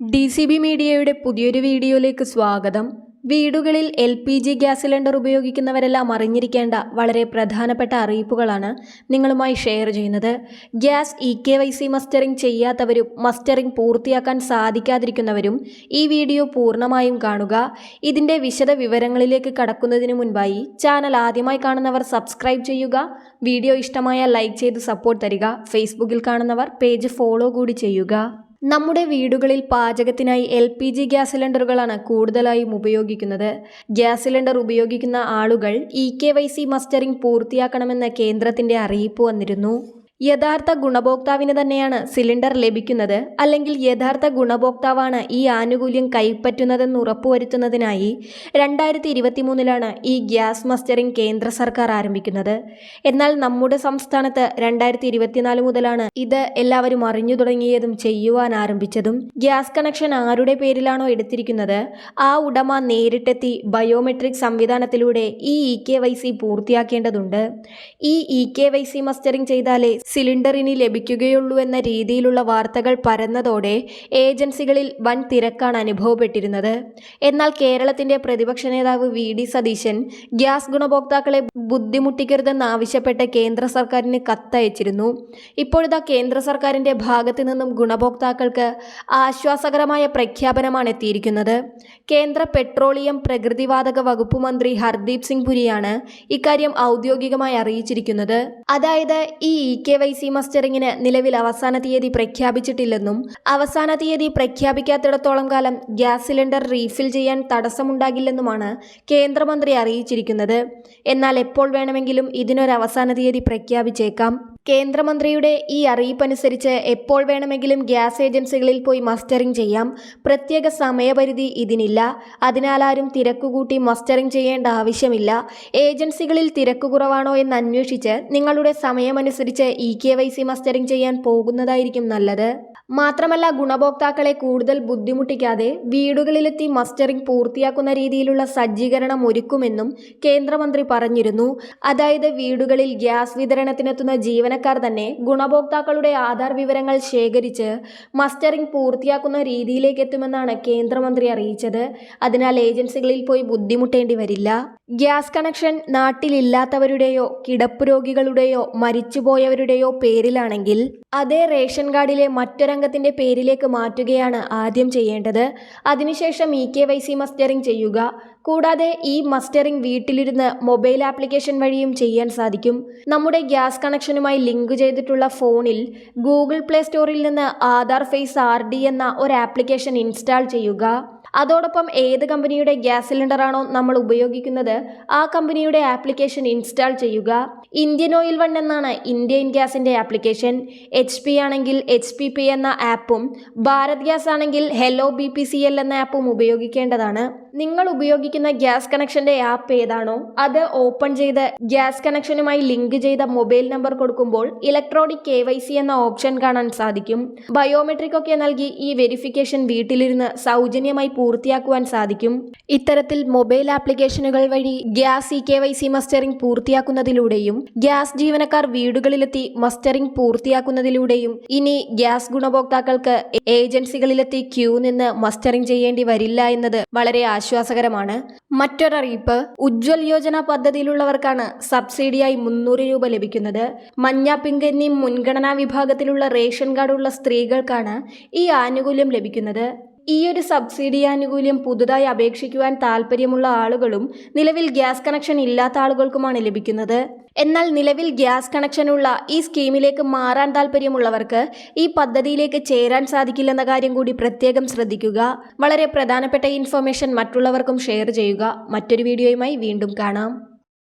D C B മീഡിയയുടെ പുതിയൊരു വീഡിയോയിലേക്ക് സ്വാഗതം. വീടുകളിൽ L P G gas cylinder ഉപയോഗിക്കുന്നവരെല്ലാം അറിഞ്ഞിരിക്കേണ്ട വളരെ പ്രധാനപ്പെട്ട അറിയിപ്പുകളാണ് നിങ്ങളുമായി ഷെയർ ചെയ്യുന്നത്. Gas E K Y C mustering ചെയ്യാത്തവരും mustering പൂർത്തിയാക്കാൻ സാധിക്കാതിരിക്കുന്നവരും ഈ വീഡിയോ പൂർണമായും കാണുക. ഇതിന്റെ വിശദ വിവരങ്ങളിലേക്ക് കടക്കുന്നതിന് മുൻപായി ചാനൽ ആദ്യമായി കാണുന്നവർ സബ്സ്ക്രൈബ് ചെയ്യുക. വീഡിയോ ഇഷ്ടമായ ലൈക്ക് ചെയ്ത് സപ്പോർട്ട് തരിക. ഫേസ്ബുക്കിൽ കാണുന്നവർ പേജ് ഫോളോ കൂടി ചെയ്യുക. നമ്മുടെ വീടുകളിൽ പാചകത്തിനായി എൽ പി ജി ഗ്യാസ് സിലിണ്ടറുകളാണ് കൂടുതലായും ഉപയോഗിക്കുന്നത്. ഗ്യാസ് സിലിണ്ടർ ഉപയോഗിക്കുന്ന ആളുകൾ E K Y C mustering പൂർത്തിയാക്കണമെന്ന കേന്ദ്രത്തിന്റെ അറിയിപ്പ് വന്നിരുന്നു. യഥാർത്ഥ ഗുണഭോക്താവിന് തന്നെയാണ് സിലിണ്ടർ ലഭിക്കുന്നത്. അല്ലെങ്കിൽ യഥാർത്ഥ ഗുണഭോക്താവാണ് ഈ ആനുകൂല്യം കൈപ്പറ്റുന്നതെന്ന് ഉറപ്പുവരുത്തുന്നതിനായി രണ്ടായിരത്തി ഇരുപത്തി മൂന്നിലാണ് ഈ ഗ്യാസ് മസ്റ്ററിംഗ് കേന്ദ്ര സർക്കാർ ആരംഭിക്കുന്നത്. എന്നാൽ നമ്മുടെ സംസ്ഥാനത്ത് രണ്ടായിരത്തി ഇരുപത്തിനാല് മുതലാണ് ഇത് എല്ലാവരും അറിഞ്ഞു തുടങ്ങിയതും ചെയ്യുവാൻ ആരംഭിച്ചതും. ഗ്യാസ് കണക്ഷൻ ആരുടെ പേരിലാണോ എടുത്തിരിക്കുന്നത്? ആ ഉടമ നേരിട്ടെത്തി ബയോമെട്രിക് സംവിധാനത്തിലൂടെ ഈ ഇ കെ വൈ സി പൂർത്തിയാക്കേണ്ടതുണ്ട്. ഈ E K Y C mustering ചെയ്താലേ സിലിണ്ടറിന് ലഭിക്കുകയുള്ളൂ എന്ന രീതിയിലുള്ള വാർത്തകൾ പരന്നതോടെ ഏജൻസികളിൽ വൻ തിരക്കാണ് അനുഭവപ്പെട്ടിരുന്നത്. എന്നാൽ കേരളത്തിന്റെ പ്രതിപക്ഷ നേതാവ് വി. ഡി. സതീശൻ ഗ്യാസ് ഗുണഭോക്താക്കളെ ബുദ്ധിമുട്ടിക്കരുതെന്നാവശ്യപ്പെട്ട് കേന്ദ്ര സർക്കാരിന് കത്തയച്ചിരുന്നു. ഇപ്പോഴിതാ കേന്ദ്ര സർക്കാരിന്റെ ഭാഗത്തു നിന്നും ഗുണഭോക്താക്കൾക്ക് ആശ്വാസകരമായ പ്രഖ്യാപനമാണ് എത്തിയിരിക്കുന്നത്. കേന്ദ്ര പെട്രോളിയം പ്രകൃതിവാതക വകുപ്പ് മന്ത്രി ഹർദീപ് സിംഗ് പുരിയാണ് ഇക്കാര്യം ഔദ്യോഗികമായി അറിയിച്ചിരിക്കുന്നത്. അതായത് ഈ ഇ കെ വൈ സി മസ്റ്ററിങ്ങിന് നിലവിൽ അവസാന തീയതി പ്രഖ്യാപിച്ചിട്ടില്ലെന്നും അവസാന തീയതി പ്രഖ്യാപിക്കാത്തിടത്തോളം കാലം ഗ്യാസ് സിലിണ്ടർ റീഫിൽ ചെയ്യാൻ തടസ്സമുണ്ടാകില്ലെന്നുമാണ് കേന്ദ്രമന്ത്രി അറിയിച്ചിരിക്കുന്നത്. എന്നാൽ എപ്പോൾ വേണമെങ്കിലും ഇതിനൊരു അവസാന തീയതി പ്രഖ്യാപിച്ചേക്കാം. കേന്ദ്രമന്ത്രിയുടെ ഈ അറിയിപ്പനുസരിച്ച് എപ്പോൾ വേണമെങ്കിലും ഗ്യാസ് ഏജൻസികളിൽ പോയി മസ്റ്ററിംഗ് ചെയ്യാം. പ്രത്യേക സമയപരിധി ഇതിനില്ല. അതിനാൽ ആരും തിരക്കുകൂട്ടി മസ്റ്ററിംഗ് ചെയ്യേണ്ട ആവശ്യമില്ല. ഏജൻസികളിൽ തിരക്ക് കുറവാണോ എന്ന് അന്വേഷിച്ച് നിങ്ങളുടെ സമയമനുസരിച്ച് E K Y C mustering ചെയ്യാൻ പോകുന്നതായിരിക്കും നല്ലത്. മാത്രമല്ല ഗുണഭോക്താക്കളെ കൂടുതൽ ബുദ്ധിമുട്ടിക്കാതെ വീടുകളിലെത്തി മസ്റ്ററിംഗ് പൂർത്തിയാക്കുന്ന രീതിയിലുള്ള സജ്ജീകരണം ഒരുക്കുമെന്നും കേന്ദ്രമന്ത്രി പറഞ്ഞിരുന്നു. അതായത് വീടുകളിൽ ഗ്യാസ് വിതരണത്തിനെത്തുന്ന ജീവനക്കാർ തന്നെ ഗുണഭോക്താക്കളുടെ ആധാർ വിവരങ്ങൾ ശേഖരിച്ച് മസ്റ്ററിംഗ് പൂർത്തിയാക്കുന്ന രീതിയിലേക്ക് എത്തുമെന്നാണ് കേന്ദ്രമന്ത്രി അറിയിച്ചത്. അതിനാൽ ഏജൻസികളിൽ പോയി ബുദ്ധിമുട്ടേണ്ടി വരില്ല. ഗ്യാസ് കണക്ഷൻ നാട്ടിലില്ലാത്തവരുടെയോ കിടപ്പ് രോഗികളുടെയോ മരിച്ചുപോയവരുടെയോ പേരിലാണെങ്കിൽ അതേ റേഷൻ കാർഡിലെ മറ്റൊരംഗത്തിന്റെ പേരിലേക്ക് മാറ്റുകയാണ് ആദ്യം ചെയ്യേണ്ടത്. അതിനുശേഷം E K Y C mustering ചെയ്യുക. കൂടാതെ ഈ മസ്റ്ററിംഗ് വീട്ടിലിരുന്ന് മൊബൈൽ ആപ്ലിക്കേഷൻ വഴിയും ചെയ്യാൻ സാധിക്കും. നമ്മുടെ ഗ്യാസ് കണക്ഷനുമായി ലിങ്ക് ചെയ്തിട്ടുള്ള ഫോണിൽ ഗൂഗിൾ പ്ലേ സ്റ്റോറിൽ നിന്ന് ആധാർ ഫേസ് ആർ എന്ന ഒരു ആപ്ലിക്കേഷൻ ഇൻസ്റ്റാൾ ചെയ്യുക. അതോടൊപ്പം ഏത് കമ്പനിയുടെ ഗ്യാസ് സിലിണ്ടറാണോ നമ്മൾ ഉപയോഗിക്കുന്നത് ആ കമ്പനിയുടെ ആപ്ലിക്കേഷൻ ഇൻസ്റ്റാൾ ചെയ്യുക. ഇന്ത്യൻ ഓയിൽ വൺ എന്നാണ് ഇന്ത്യൻ ഗ്യാസിന്റെ ആപ്ലിക്കേഷൻ. എച്ച് പി ആണെങ്കിൽ എച്ച് പി പി എന്ന ആപ്പും ഭാരത് ഗ്യാസ് ആണെങ്കിൽ hello B P C L എന്ന ആപ്പും ഉപയോഗിക്കേണ്ടതാണ്. നിങ്ങൾ ഉപയോഗിക്കുന്ന ഗ്യാസ് കണക്ഷന്റെ ആപ്പ് ഏതാണോ അത് ഓപ്പൺ ചെയ്ത് ഗ്യാസ് കണക്ഷനുമായി ലിങ്ക് ചെയ്ത മൊബൈൽ നമ്പർ കൊടുക്കുമ്പോൾ ഇലക്ട്രോണിക് കെ വൈ സി എന്ന ഓപ്ഷൻ കാണാൻ സാധിക്കും. ബയോമെട്രിക് ഒക്കെ നൽകി ഈ വെരിഫിക്കേഷൻ വീട്ടിലിരുന്ന് സൗജന്യമായി പൂർത്തിയാക്കുവാൻ സാധിക്കും. ഇത്തരത്തിൽ മൊബൈൽ ആപ്ലിക്കേഷനുകൾ വഴി gas E K Y C mustering പൂർത്തിയാക്കുന്നതിലൂടെയും gas ജീവനക്കാർ വീടുകളിലെത്തി മസ്റ്ററിംഗ് പൂർത്തിയാക്കുന്നതിലൂടെയും ഇനി ഗ്യാസ് ഗുണഭോക്താക്കൾക്ക് ഏജൻസികളിലെത്തി ക്യൂ നിന്ന് മസ്റ്ററിംഗ് ചെയ്യേണ്ടി വരില്ല എന്നത് വളരെ ആശ്വാസകരമാണ്. മറ്റൊരറിയിപ്പ് ഉജ്ജ്വൽ യോജന പദ്ധതിയിലുള്ളവർക്കാണ് സബ്സിഡിയായി മുന്നൂറ് രൂപ ലഭിക്കുന്നത്. മഞ്ഞ പിങ്ക് എന്നീ മുൻഗണനാ വിഭാഗത്തിലുള്ള റേഷൻ കാർഡുള്ള സ്ത്രീകൾക്കാണ് ഈ ആനുകൂല്യം ലഭിക്കുന്നത്. ഈ ഒരു സബ്സിഡി ആനുകൂല്യം പുതുതായി അപേക്ഷിക്കുവാൻ താല്പര്യമുള്ള ആളുകളും നിലവിൽ ഗ്യാസ് കണക്ഷൻ ഇല്ലാത്ത ആളുകൾക്കുമാണ് ലഭിക്കുന്നത്. എന്നാൽ നിലവിൽ ഗ്യാസ് കണക്ഷനുള്ള ഈ സ്കീമിലേക്ക് മാറാൻ താല്പര്യമുള്ളവർക്ക് ഈ പദ്ധതിയിലേക്ക് ചേരാൻ സാധിക്കില്ലെന്ന കാര്യം കൂടി പ്രത്യേകം ശ്രദ്ധിക്കുക. വളരെ പ്രധാനപ്പെട്ട ഇൻഫർമേഷൻ മറ്റുള്ളവർക്കും ഷെയർ ചെയ്യുക. മറ്റൊരു വീഡിയോയുമായി വീണ്ടും കാണാം.